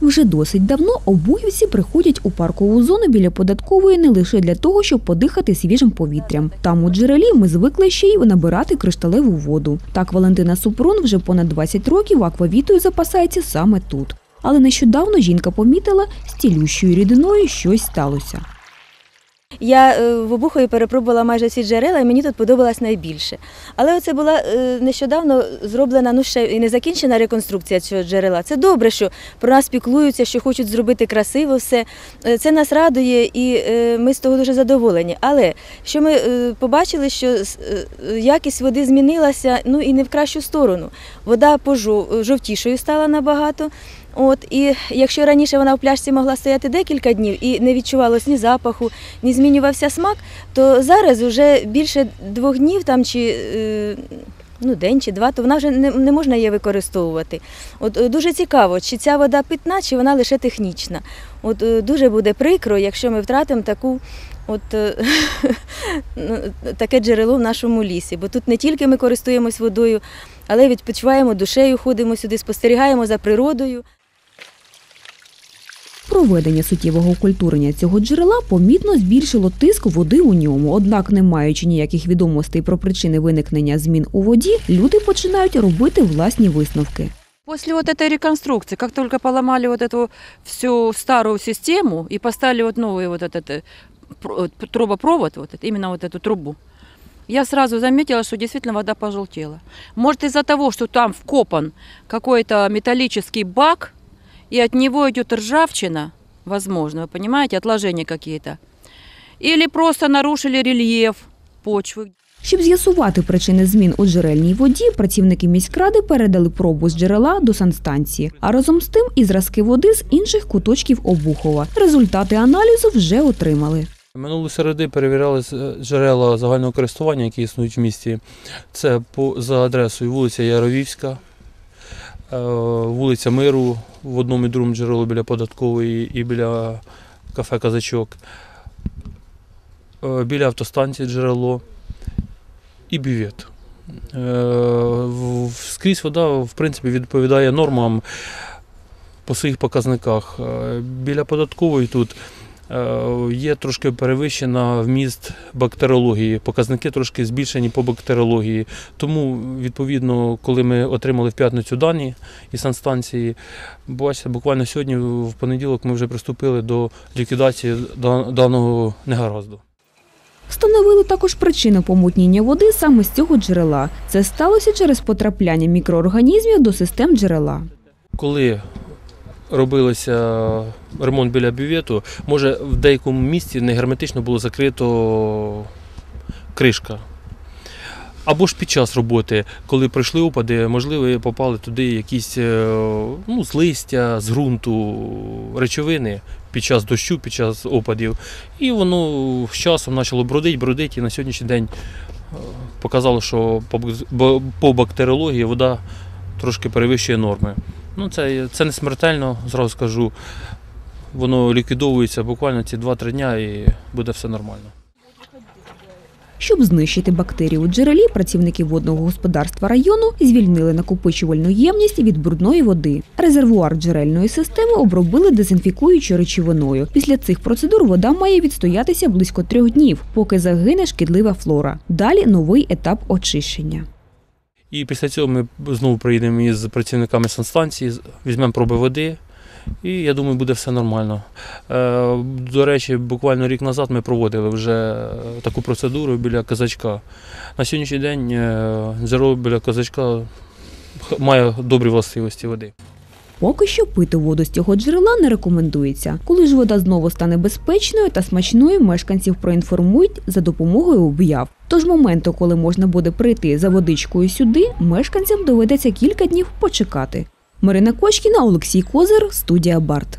Вже досить давно обуївці приходять у паркову зону біля податкової не лише для того, щоб подихати свіжим повітрям. Там у джерелі ми звикли ще й набирати кришталеву воду. Так Валентина Супрун вже понад 20 років аквавітою запасається саме тут. Але нещодавно жінка помітила, з цілющою рідиною щось сталося. Я е, в Обухові перепробувала майже всі джерела, і мені тут подобалось найбільше. Але оце була е, нещодавно зроблена, ну ще і не закінчена реконструкція цього джерела. Це добре, що про нас піклуються, що хочуть зробити красиво все. Е, Це нас радує, і ми з того дуже задоволені. Але що ми побачили, що якість води змінилася, ну і не в кращу сторону. Вода пожов- жовтішою стала набагато. От і якщо раніше вона в пляшці могла стояти декілька днів і не відчувалось ні запаху, ні змінювався смак, то зараз вже більше двох днів там чи е, ну, день чи два, то вона вже не, не можна її використовувати. От е, дуже цікаво, чи ця вода питна, чи вона лише технічна. От е, дуже буде прикро, якщо ми втратимо таку. От ну, таке джерело в нашому лісі, бо тут не тільки ми користуємось водою, але й відпочиваємо душею, ходимо сюди, спостерігаємо за природою. Проведення суттєвого культурення цього джерела помітно збільшило тиск води у ньому. Однак, не маючи ніяких відомостей про причини виникнення змін у воді, люди починають робити власні висновки. После вот этой реконструкции, как только поломали вот эту всю старую систему и поставили вот новый вот этот э, про- вот трубопровод, вот это, именно вот эту трубу, я сразу заметила, что действительно вода пожелтела. Может из-за того, что там вкопан какой-то металлический бак, и от него идет ржавчина, возможно, вы понимаете, отложения какие-то. Или просто нарушили рельеф почвы. Щоб з'ясувати причини змін у джерельній воді, працівники міськради передали пробу з джерела до санстанції, а разом з тим і зразки води з інших куточків Обухова. Результати аналізу вже отримали. Минулої середи перевіряли джерела загального користування, які існують в місті. Це по, за адресою вулиця Яровівська, е, вулиця Миру в одному і другому джерелу біля податкової і біля кафе Казачок, е, біля автостанції джерело і бювет. Е, Скрізь вода, в принципі, відповідає нормам по своїх показниках. Е, Біля податкової тут Е, Є трошки перевищена вміст бактеріології, показники трошки збільшені по бактеріології. Тому, відповідно, коли ми отримали в п'ятницю дані із санстанції, бачите, буквально сьогодні, в понеділок, ми вже приступили до ліквідації даного негаразду. Встановили також причину помутніння води саме з цього джерела. Це сталося через потрапляння мікроорганізмів до систем джерела. Коли робилося ремонт біля бювету, може в деякому місці не герметично було закрито кришка. Або ж під час роботи, коли пройшли опади, можливо, попали туди якісь е, ну, з листя, з ґрунту речовини під час дощу, під час опадів. І воно з часом почало бродити, бродити, і на сьогоднішній день е, показало, що по бактеріології вода трошки перевищує норми. Ну, це, це не смертельно, зразу скажу. Воно ліквідовується буквально ці 2-3 дня і буде все нормально. Щоб знищити бактерії у джерелі, працівники водного господарства району звільнили накопичувальну ємність від брудної води. Резервуар джерельної системи обробили дезінфікуючою речовиною. Після цих процедур вода має відстоятися близько трьох днів, поки загине шкідлива флора. Далі новий етап очищення. І після цього ми знову приїдемо із працівниками санстанції, візьмемо проби води, і я думаю, буде все нормально. Е, До речі, буквально рік назад ми проводили вже таку процедуру біля казачка. На сьогоднішній день е, біля казачка має добрі властивості води. Поки що пити воду з цього джерела не рекомендується. Коли ж вода знову стане безпечною та смачною, мешканців проінформують за допомогою об'яв. Тож моменту, коли можна буде прийти за водичкою сюди, мешканцям доведеться кілька днів почекати. Марина Кочкіна, Олексій Козир, студія Барт.